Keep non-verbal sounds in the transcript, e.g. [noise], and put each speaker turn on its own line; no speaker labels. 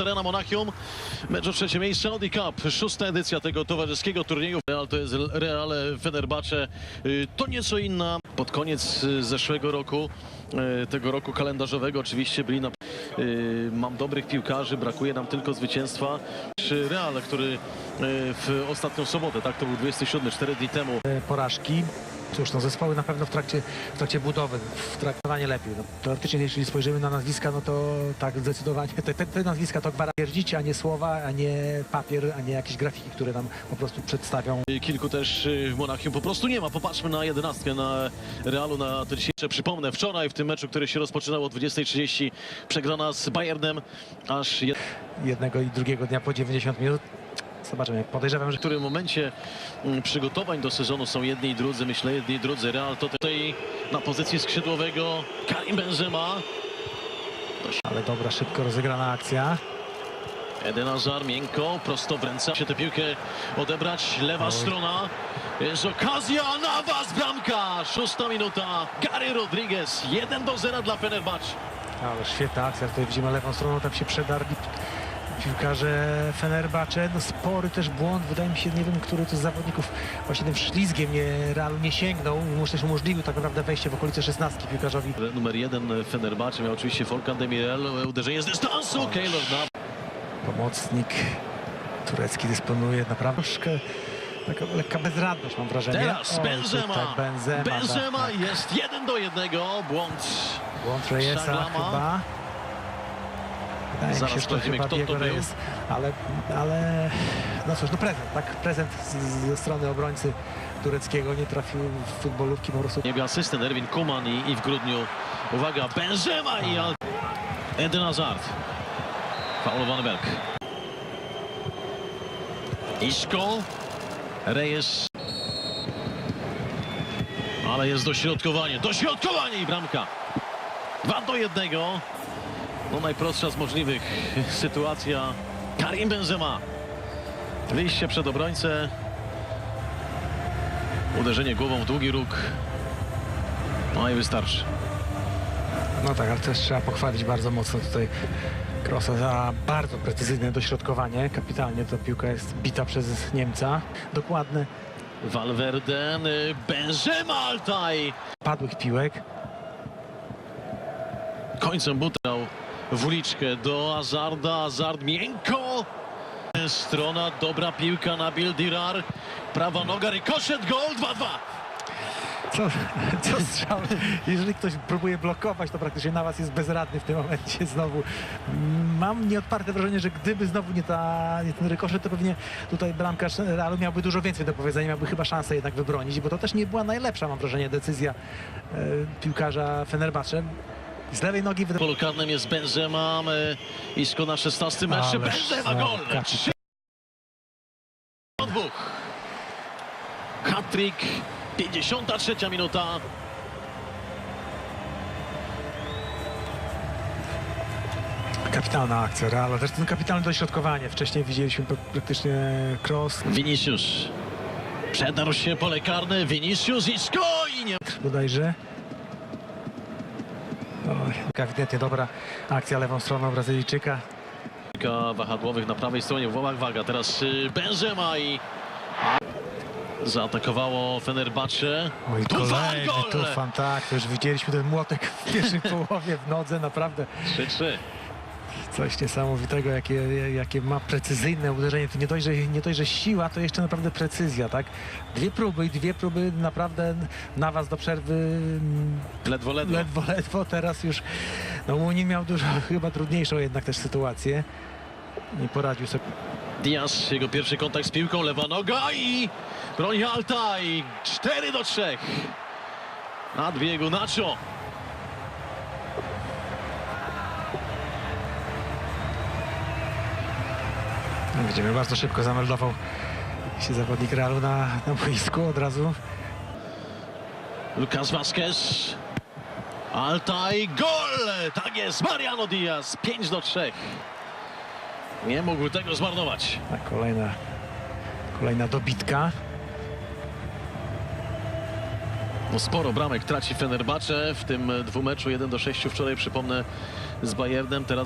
Arena Monachium, mecz o trzecie miejsce Audi Cup, szósta edycja tego towarzyskiego turnieju. Real to jest Real Fenerbahce, Y, to nieco inna. Pod koniec y, zeszłego roku, y, tego roku kalendarzowego oczywiście byli na... Mam dobrych piłkarzy, brakuje nam tylko zwycięstwa. Real, który w ostatnią sobotę, tak to był 27, 4 dni temu,
porażki. Cóż, no zespoły na pewno w trakcie, w trakcie budowy, w traktowanie lepiej. No, teoretycznie, jeśli spojrzymy na nazwiska, no to tak zdecydowanie te, te, te nazwiska to gwarantują, a nie słowa, a nie papier, a nie jakieś grafiki, które nam po prostu przedstawią.
Kilku też y, w Monachium po prostu nie ma. Popatrzmy na jedenastkę na Realu na ten dzisiejszy. Przypomnę, wczoraj w tym meczu, który się rozpoczynał o 20.30 przegrana z Bayernem aż jed...
Jednego i drugiego dnia po 90 minut. Zobaczymy, podejrzewam, że
w którym momencie mm, przygotowań do sezonu są jedni i drudzy, myślę jedni i drudzy. Real to tutaj na pozycji skrzydłowego Karim Benzema.
ale dobra, szybko rozegrana akcja.
Eden Hazard miękko, prosto w ręce. Się tę piłkę odebrać, lewa
Oj.
strona. Jest okazja, Navas, bramka! Szósta minuta, Gary Rodriguez, 1 do 0 dla Fenerbahce.
Ale świetna akcja, tutaj widzimy lewą stroną, tam się przedarli piłkarze Fenerbahce. No spory też błąd, wydaje mi się, nie wiem, który to z zawodników właśnie tym ślizgiem nie, Realu nie sięgnął. Mu też umożliwił tak naprawdę wejście w okolice 16 piłkarzowi.
Numer jeden Fenerbahce miał oczywiście Volkan Demirel, uderzenie z dystansu, Keylor na
Pomocnik turecki dysponuje naprawdę troszkę taka lekka bezradność mam wrażenie.
Teraz
O,
Benzema.
Benzema,
Benzema
tak, tak.
jest 1 do 1, błąd.
Błąd
Szaglama.
chyba. Wydaje
Zaraz
mi się, że to chyba
kto to był.
Ale, ale no cóż, no prezent, tak? Prezent z- ze strony obrońcy tureckiego nie trafił w futbolówki po prostu.
Jego asystent Erwin Kuman i, i w grudniu, uwaga, Benzema i Al- Eden Hazard. Faulowany Belk. Isco. Reyes. Ale jest dośrodkowanie, dośrodkowanie i bramka. 2 do 1. No najprostsza z możliwych [laughs] sytuacja. Karim Benzema. Wyjście przed obrońcę. Uderzenie głową w długi róg. No i wystarczy.
No tak, ale też trzeba pochwalić bardzo mocno tutaj Krosa za bardzo precyzyjne dośrodkowanie. Kapitalnie ta piłka jest bita przez Niemca. Dokładne
Valverde, y, Benzema Altaj.
padłych piłek.
Końcem butrał w uliczkę do Hazarda. Hazard miękko. Strona, dobra piłka na Bildirar. Prawa noga, rykoszet, gol 2-2.
Co, co strzał? Jeżeli ktoś próbuje blokować, to praktycznie na was jest bezradny w tym momencie znowu. Mam nieodparte wrażenie, że gdyby znowu nie, ta, nie ten rykoszet, to pewnie tutaj bramkarz Realu miałby dużo więcej do powiedzenia, miałby chyba szansę jednak wybronić, bo to też nie była najlepsza, mam wrażenie, decyzja e, piłkarza Fenerbahce. Z lewej nogi
polu karnym jest Benzema. Isco na 16 meczu. Benzema gol.
kapitan.
3 do 2. Hat-trick. 53 minuta.
Kapitalna akcja Realu, też ten kapitalne dośrodkowanie. Wcześniej widzieliśmy pra- praktycznie cross,
Vinicius. Przedarł się pole karne. Vinicius, i nie
bodajże. Ewidentnie dobra akcja lewą stroną Brazylijczyka.
Kilka wahadłowych na prawej stronie. Uwaga, waga. Teraz y, Benzema i zaatakowało Fenerbahce.
Oj,
Tufan,
kolejny
gol!
tak, to już widzieliśmy ten młotek w pierwszej [laughs] połowie w nodze, naprawdę
3-3.
Coś niesamowitego, jakie, jakie ma precyzyjne uderzenie. To nie dość, że, nie dość, że siła, to jeszcze naprawdę precyzja, tak? Dwie próby i dwie próby naprawdę na was do przerwy mm,
Ledwo, ledwo.
ledwo, ledwo, teraz już no Łunin miał dużo chyba trudniejszą jednak też sytuację. Nie poradził sobie.
Diaz, jego pierwszy kontakt z piłką, lewa noga i broni Altaj. 4 do 3. Na biegu Nacho.
Widzimy, bardzo szybko zameldował się zawodnik Realu na, na boisku od razu.
Lucas Vazquez. Altaj, gol! Tak jest, Mariano Diaz. 5 do 3. Nie mógł tego zmarnować.
Tak, kolejna, kolejna dobitka.
No sporo bramek traci Fenerbahce w tym dwumeczu 1 do 6 wczoraj przypomnę z Bayernem teraz